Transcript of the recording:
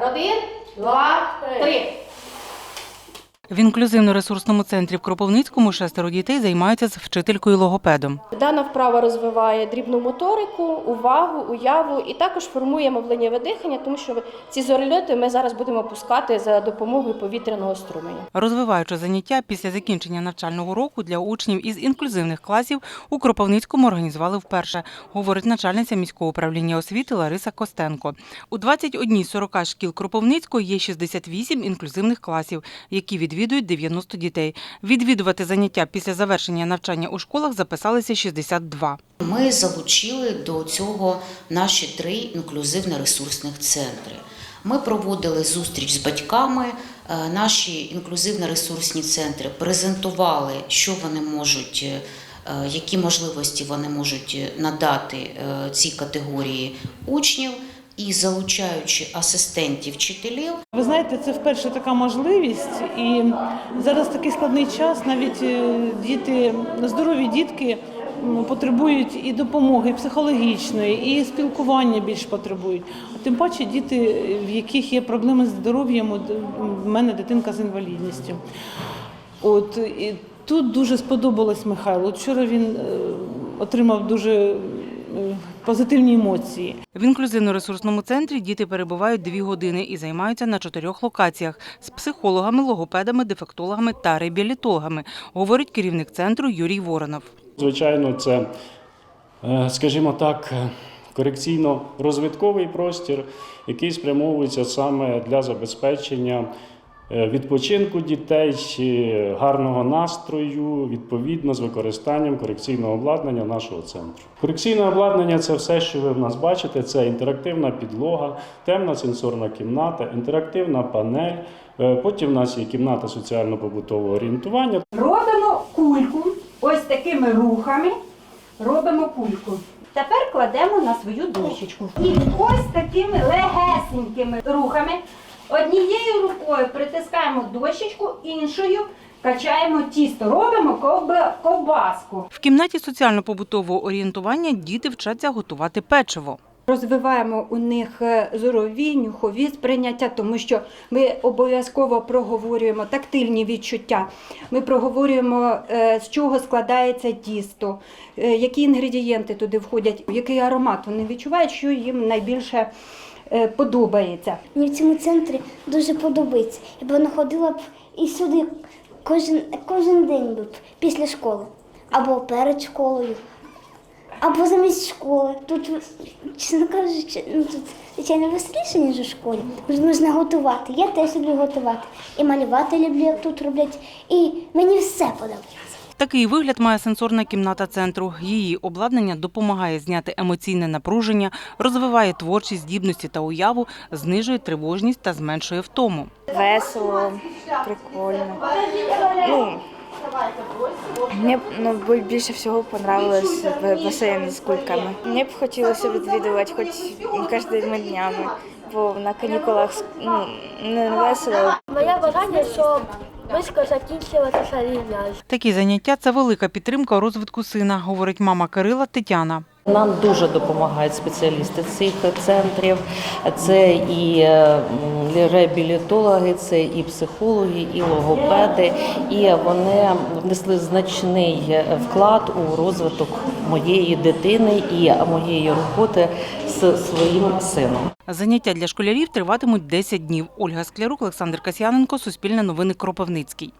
Один, два, три. В інклюзивно-ресурсному центрі в Кропивницькому шестеро дітей займаються з вчителькою логопедом. Дана вправа розвиває дрібну моторику, увагу, уяву і також формує мовленнєве дихання, тому що ці зорельоти ми зараз будемо пускати за допомогою повітряного струменя. Розвиваючи заняття після закінчення навчального року для учнів із інклюзивних класів у Кропивницькому організували вперше, говорить начальниця міського управління освіти Лариса Костенко. У 21 з 40 шкіл Кропивницького є 68 інклюзивних класів, які відвідують 90 дітей. Відвідувати заняття після завершення навчання у школах записалися 62. Ми залучили до цього наші три інклюзивно-ресурсних центри. Ми проводили зустріч з батьками. е, Наші інклюзивно-ресурсні центри презентували, що вони можуть, е, які можливості вони можуть надати е, цій категорії учнів. І залучаючи асистентів вчителів, Ви знаєте, це вперше така можливість, і зараз такий складний час. Навіть е, діти, здорові дітки потребують і допомоги і психологічної, і спілкування більш потребують. Тим паче діти, в яких є проблеми з здоров'ям, в мене дитинка з інвалідністю. От і тут дуже сподобалось Михайло. Вчора він е, отримав дуже е, позитивні емоції. В інклюзивно-ресурсному центрі діти перебувають дві години і займаються на чотирьох локаціях з психологами, логопедами, дефектологами та реабілітологами, говорить керівник центру Юрій Воронов. Звичайно, це, е, скажімо так, е, корекційно-розвитковий простір, який спрямовується саме для забезпечення відпочинку дітей, е, гарного настрою, відповідно з використанням корекційного обладнання нашого центру. Корекційне обладнання це все, що ви в нас бачите. Це інтерактивна підлога, темна сенсорна кімната, інтерактивна панель. Е, Потім в нас є кімната соціально-побутового орієнтування. Робимо кульку ось такими рухами. Робимо кульку. Тепер кладемо на свою дощечку. І ось такими легесенькими рухами. Однією рукою притискаємо дощечку, іншою качаємо тісто. Робимо ковбаску. В кімнаті соціально-побутового орієнтування діти вчаться готувати печиво. Розвиваємо у них е, зорові, нюхові сприйняття, тому що ми обов'язково проговорюємо тактильні відчуття. Ми проговорюємо, е, з чого складається тісто, е, які інгредієнти туди входять, який аромат вони відчувають, що їм найбільше подобається. Мені в цьому центрі дуже подобається. Я б вона ходила б і сюди кожен, кожен день б після школи. Або перед школою, або замість школи. Тут, чесно кажучи, ну тут звичайно веселіше, ніж у школі. Тут можна готувати. Я теж люблю готувати. І малювати люблю, як тут роблять. І мені все подобається. Такий вигляд має сенсорна кімната центру. Її обладнання допомагає зняти емоційне напруження, розвиває творчі здібності та уяву, знижує тривожність та зменшує втому. Весело, прикольно. Ну, мені ну, бо- більше всього понравилось басейн з кульками. Мені б хотілося відвідувати хоч кожними днями, бо на канікулах ну, не весело. Моє бажання, щоб швидко закінчилася війна. Такі заняття це велика підтримка у розвитку сина, говорить мама Кирила Тетяна. Нам дуже допомагають спеціалісти цих центрів. Це і реабілітологи, це і психологи, і логопеди. І вони внесли значний вклад у розвиток моєї дитини і моєї роботи з своїм сином. Заняття для школярів триватимуть 10 днів. Ольга Склярук, Олександр Касьяненко, Суспільне новини Кропивницький.